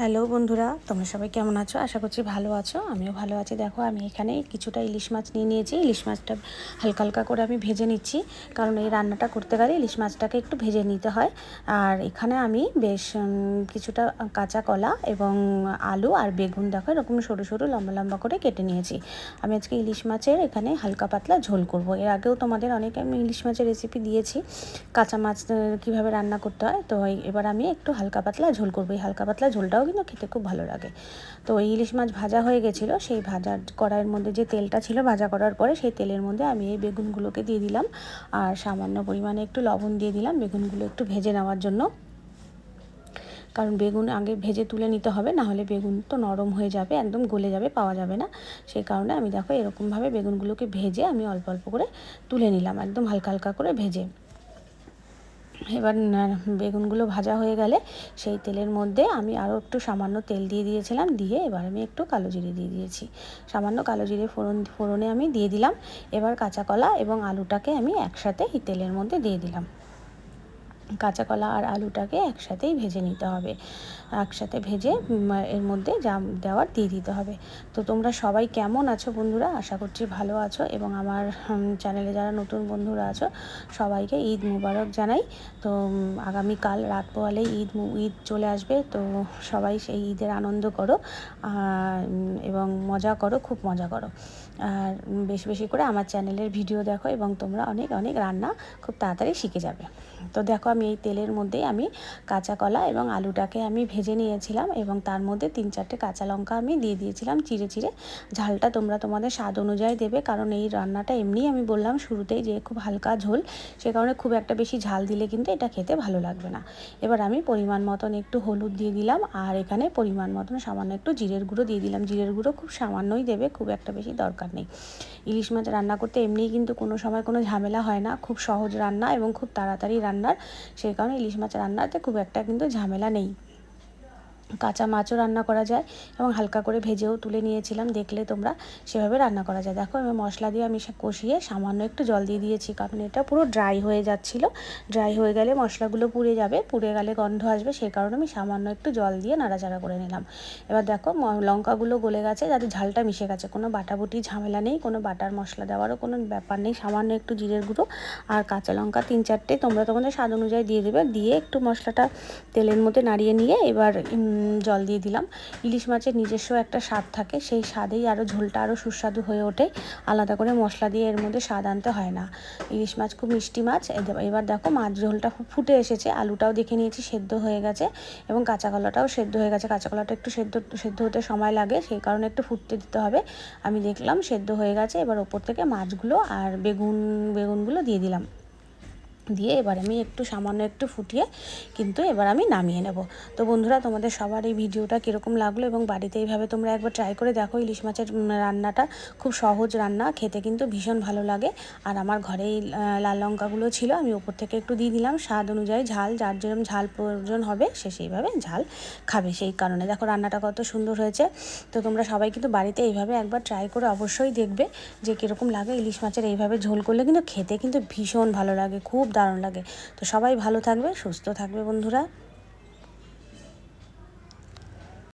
Hello বন্ধুরা, তোমরা সবাই কেমন আছো? আশা করছি ভালো আছো। আমিও ভালো আছি। দেখো, আমি এখানে কিছুটা ইলিশ মাছ নিয়ে নিয়েছি। ইলিশ মাছটা হালকা হালকা করে আমি ভেজে নিচ্ছি। কারণ এই রান্নাটা করতে গেলে ইলিশ মাছটাকে একটু ভেজে নিতে হয়। আর এখানে আমি বেশ কিছুটা কাঁচা কলা এবং আলু আর বেগুন, দেখো, এরকম সরু সরু, লম্বা লম্বা করে কেটে নিয়েছি। আমি আজকে ইলিশ মাছের এখানে হালকা পাতলা ঝোল করব। এর আগেও তোমাদের অনেক আমি ইলিশ মাছের রেসিপি দিয়েছি। কাঁচা মাছ কীভাবে রান্না করতে হয়? তো এবার আমি একটু হালকা পাতলা ঝোল করব। এই হালকা পাতলা ঝোলটাও কিন্তু খেতে খুব ভালো লাগে। তো ইলিশ মাছ ভাজা হয়ে গেছিল, সেই ভাজা কড়াইয়ের মধ্যে যে তেলটা ছিল ভাজা করার পরে সেই তেলের মধ্যে আমি এই বেগুনগুলোকে দিয়ে দিলাম। আর সামান্য পরিমাণে একটু লবণ দিয়ে দিলাম বেগুনগুলো একটু ভেজে নেওয়ার জন্য। কারণ বেগুন আগে ভেজে তুলে নিতে হবে, না হলে বেগুন তো নরম হয়ে যাবে, একদম গলে যাবে, পাওয়া যাবে না। সেই কারণে আমি দেখো এরকমভাবে বেগুনগুলোকে ভেজে আমি অল্প অল্প করে তুলে নিলাম, একদম হালকা হালকা করে ভেজে। এবার বেগুনগুলো ভাজা হয়ে গেলে সেই তেলের মধ্যে আমি আরও একটু সামান্য তেল দিয়ে দিয়েছিলাম, দিয়ে এবার আমি একটু কালো জিরে দিয়ে দিয়েছি। সামান্য কালো জিরে ফোড়ন, ফোড়নে আমি দিয়ে দিলাম। এবার কাঁচা কলা এবং আলুটাকে আমি একসাথে তেলের মধ্যে দিয়ে দিলাম। কাঁচা কলা আর আলুটাকে একসাথেই ভেজে নিতে হবে। একসাথে ভেজে এর মধ্যে যা দেওয়ার দিয়ে দিতে হবে। তো তোমরা সবাই কেমন আছো বন্ধুরা? আশা করছি ভালো আছো এবং আমার চ্যানেলে যারা নতুন বন্ধুরা আছো, সবাইকে ঈদ মুবারক জানাই। তো আগামীকাল রাত পোয়ালে ঈদ ঈদ চলে আসবে। তো সবাই সেই ঈদের আনন্দ করো এবং মজা করো, খুব মজা করো। আর বেশি বেশি করে আমার চ্যানেলের ভিডিও দেখো এবং তোমরা অনেক অনেক রান্না খুব তাড়াতাড়ি শিখে যাবে। তো দেখো আমি এই তেলের মধ্যেই আমি কাঁচা কলা এবং আলুটাকে আমি ভেজে নিয়েছিলাম এবং তার মধ্যে তিন চারটে কাঁচা লঙ্কা আমি দিয়ে দিয়েছিলাম চিড়ে চিড়ে। ঝালটা তোমরা তোমাদের স্বাদ অনুযায়ী দেবে কারণ এই রান্নাটা এমনিই আমি বললাম শুরুতেই যে খুব হালকা ঝোল, সে কারণে খুব একটা বেশি ঝাল দিলে কিন্তু এটা খেতে ভালো লাগবে না। এবার আমি পরিমাণ মতন একটু হলুদ দিয়ে দিলাম আর এখানে পরিমাণ মতন সামান্য একটু জিরের গুঁড়ো দিয়ে দিলাম। জিরের গুঁড়ো খুব সামান্যই দেবে, খুব একটা বেশি দরকার নেই। ইলিশ মাছ রান্না করতে এমনিই কিন্তু কোনো সময় কোনো ঝামেলা হয় না, খুব সহজ রান্না এবং খুব তাড়াতাড়ি রান্নার। সেই কারণে ইলিশ মাছ রান্নাতে খুব একটা কিন্তু ঝামেলা নেই। কাঁচা মাছও রান্না করা যায় এবং হালকা করে ভেজেও তুলে নিয়েছিলাম। দেখলে তোমরা সেভাবে রান্না করা যায়। দেখো আমি মশলা দিয়ে আমি কষিয়ে সামান্য একটু জল দিয়ে দিয়েছি কারণ এটা পুরো ড্রাই হয়ে যাচ্ছিল। ড্রাই হয়ে গেলে মশলাগুলো পুড়ে যাবে, পুড়ে গেলে গন্ধ আসবে, সেই কারণে আমি সামান্য একটু জল দিয়ে নাড়াচাড়া করে নিলাম। এবার দেখো লঙ্কাগুলো গলে গেছে, যাতে ঝালটা মিশে গেছে। কোনো বাটাবুটি ঝামেলা নেই, কোনো বাটার মশলা দেওয়ারও কোনো ব্যাপার নেই। সামান্য একটু জিরের গুঁড়ো আর কাঁচা লঙ্কা তিন চারটে তোমরা তোমাদের স্বাদ অনুযায়ী দিয়ে দেবে। দিয়ে একটু মশলাটা তেলের মধ্যে নাড়িয়ে নিয়ে এবার জল দিয়ে দিলাম। ইলিশ মাছের নিজস্ব একটা স্বাদ থাকে, সেই স্বাদেই আরও ঝোলটা আরও সুস্বাদু হয়ে ওঠে। আলাদা করে মশলা দিয়ে এর মধ্যে স্বাদ আনতে হয় না। ইলিশ মাছ খুব মিষ্টি মাছ। এবার দেখো মাছ ঝোলটা খুব ফুটে এসেছে। আলুটাও দেখে নিয়েছি, সেদ্ধ হয়ে গেছে এবং কাঁচা কলাটাও সেদ্ধ হয়ে গেছে। কাঁচা কলাটা একটু সেদ্ধ সেদ্ধ হতে সময় লাগে, সেই কারণে একটু ফুটতে দিতে হবে। আমি দেখলাম সেদ্ধ হয়ে গেছে, এবার ওপর থেকে মাছগুলো আর বেগুন, বেগুনগুলো দিয়ে দিলাম। দিয়ে এবার আমি একটু সামান্য একটু ফুটিয়ে কিন্তু এবার আমি নামিয়ে নেব। তো বন্ধুরা, তোমাদের সবার এই ভিডিওটা কীরকম লাগল এবং বাড়িতে এইভাবে তোমরা একবার ট্রাই করে দেখো ইলিশ মাছের রান্নাটা। খুব সহজ রান্না, খেতে কিন্তু ভীষণ ভালো লাগে। আর আমার ঘরে এই লাল লঙ্কাগুলো ছিল, আমি ওপর থেকে একটু দিয়ে দিলাম। স্বাদ অনুযায়ী ঝাল, যার যেরকম ঝাল প্রয়োজন হবে, সে সেইভাবে ঝাল খাবে সেই কারণে। দেখো রান্নাটা কত সুন্দর হয়েছে। তো তোমরা সবাই কিন্তু বাড়িতে এইভাবে একবার ট্রাই করে অবশ্যই দেখবে যে কীরকম লাগে ইলিশ মাছের এইভাবে ঝোল করলে। কিন্তু খেতে কিন্তু ভীষণ ভালো লাগে, খুব দারুণ লাগে। তো সবাই ভালো থাকবে সুস্থ থাকবে বন্ধুরা।